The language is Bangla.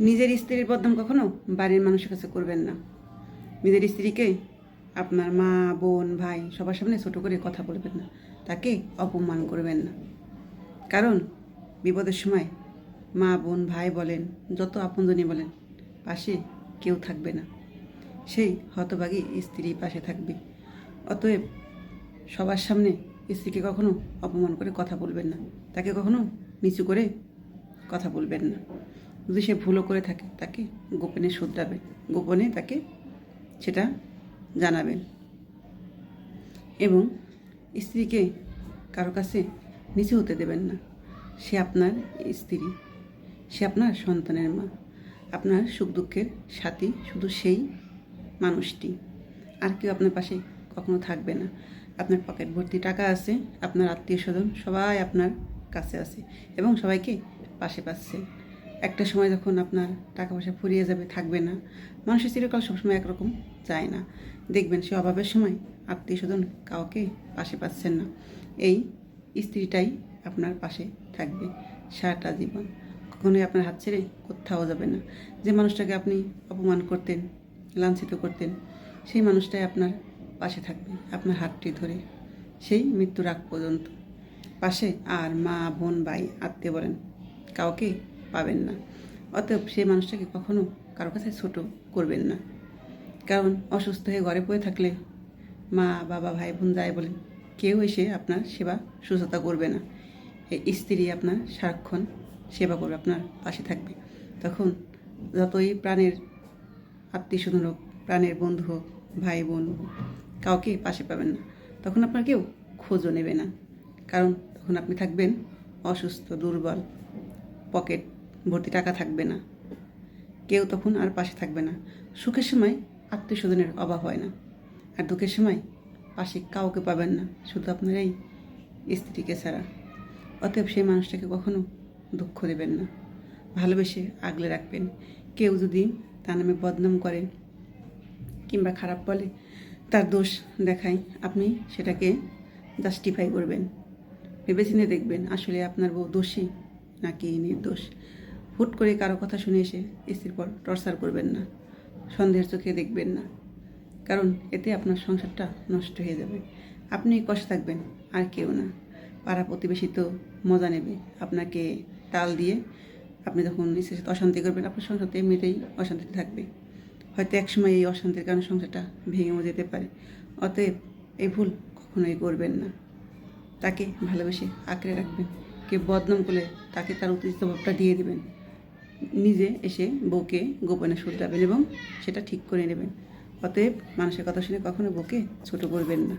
নিজের স্ত্রীর বদনাম কখনো বাড়ির মানুষের কাছে করবেন না। নিজের স্ত্রীকে আপনার মা, বোন, ভাই সবার সামনে ছোটো করে কথা বলবেন না। তাকে অপমান করবেন না। কারণ বিপদের সময় মা, বোন, ভাই বলেন, যত আপনজনই বলেন, পাশে কেউ থাকবে না। সেই হতভাগী স্ত্রী পাশে থাকবে। অতএব সবার সামনে স্ত্রীকে কখনো অপমান করে কথা বলবেন না। তাকে কখনো নিচু করে কথা বলবেন না। যদি সে ভুলও করে থাকে, তাকে গোপনে শুধরাবেন গোপনে তাকে সেটা জানাবেন এবং স্ত্রীকে কারও কাছে নিচু হতে দেবেন না। সে আপনার স্ত্রী। সে আপনার সন্তানের মা। আপনার সুখ দুঃখের সাথী শুধু সেই মানুষটি। আর কেউ আপনার পাশে কখনো থাকবে না। আপনার পকেট ভর্তি টাকা আছে, আপনার আত্মীয় স্বজন সবাই আপনার কাছে আছে এবং সবাইকে পাশে পাচ্ছে। একটা সময় যখন আপনার টাকা পয়সা ফুরিয়ে যাবে, থাকবে না, মানুষের চিরকাল সবসময় একরকম চায় না। দেখবেন সে অভাবের সময় আত্মীয় স্বজন কাউকে পাশে পাচ্ছেন না। এই স্ত্রীটাই আপনার পাশে থাকবে সারাটা জীবন। কখনোই আপনার হাত ছেড়ে কোথাও যাবে না। যে মানুষটাকে আপনি অপমান করতেন, লাঞ্ছিত করতেন, সেই মানুষটাই আপনার পাশে থাকবে, আপনার হাতটি ধরে। সেই মৃত্যুর আগ পর্যন্ত। পাশে আর মা, বোন, ভাই, আত্মীয় বলেন, কাউকে পাবেন না। অতএব সেই মানুষটাকে কখনো কারও কাছে ছোট করবেন না। কারণ অসুস্থ হয়ে ঘরে পড়ে থাকলে মা, বাবা ভাই বোন যায় বলেন, কেউ এসে আপনার সেবা সুস্থতা করবে না। এই স্ত্রী আপনার সারাক্ষণ সেবা করবে, আপনার পাশে থাকবে। তখন যতই প্রাণের আত্মীয় স্বজন হোক, প্রাণের বন্ধু হোক ভাই বোন কাউকে পাশে পাবেন না। তখন আপনার কেউ খোঁজও নেবে না। কারণ তখন আপনি থাকবেন অসুস্থ, দুর্বল, পকেট ভর্তি টাকা থাকবে না। কেউ তখন আর পাশে থাকবে না। সুখের সময় আত্মীয় স্বজনের অভাব হয় না। আর দুঃখের সময় পাশে কাউকে পাবেন না। শুধু আপনার এই স্ত্রীকে ছাড়া। অতএব সেই মানুষটাকে কখনো দুঃখ দেবেন না। ভালোবেসে আগলে রাখবেন। কেউ যদি তার নামে বদনাম করে কিংবা খারাপ বলে, তার দোষ দেখায়, আপনি সেটাকে জাস্টিফাই করবেন। ভেবেচিন্তে দেখবেন, আসলে আপনার বউ দোষী নাকি নির্দোষ। হুট করে কারও কথা শুনে এসে স্ত্রীর পর টর্চার করবেন না, সন্দেহের চোখে দেখবেন না, কারণ এতে আপনার সংসারটা নষ্ট হয়ে যাবে। আপনি কষ্ট থাকবেন, আর কেউ না। পাড়া প্রতিবেশী তো মজা নেবে। আপনাকে তাল দিয়ে আপনি যখন নিজের সাথে অশান্তি করবেন, আপনার সংসারতে এমনিতেই অশান্তিতে থাকবে। হয়তো একসময় এই অশান্তির কারণে সংসারটা ভেঙেও যেতে পারে। অতএব এই ভুল কখনোই করবেন না। তাকে ভালোবেসে আঁকড়ে রাখবেন। কেউ বদনাম করলে তাকে তার অতিরিক্ত জবাবটা দিয়ে দেবেন। নিজে এসে বউকে গোপনে শুধরাবেন এবং সেটা ঠিক করে নেবেন। অতএব মানুষের কথা শুনে কখনো বউকে ছোট করবেন না।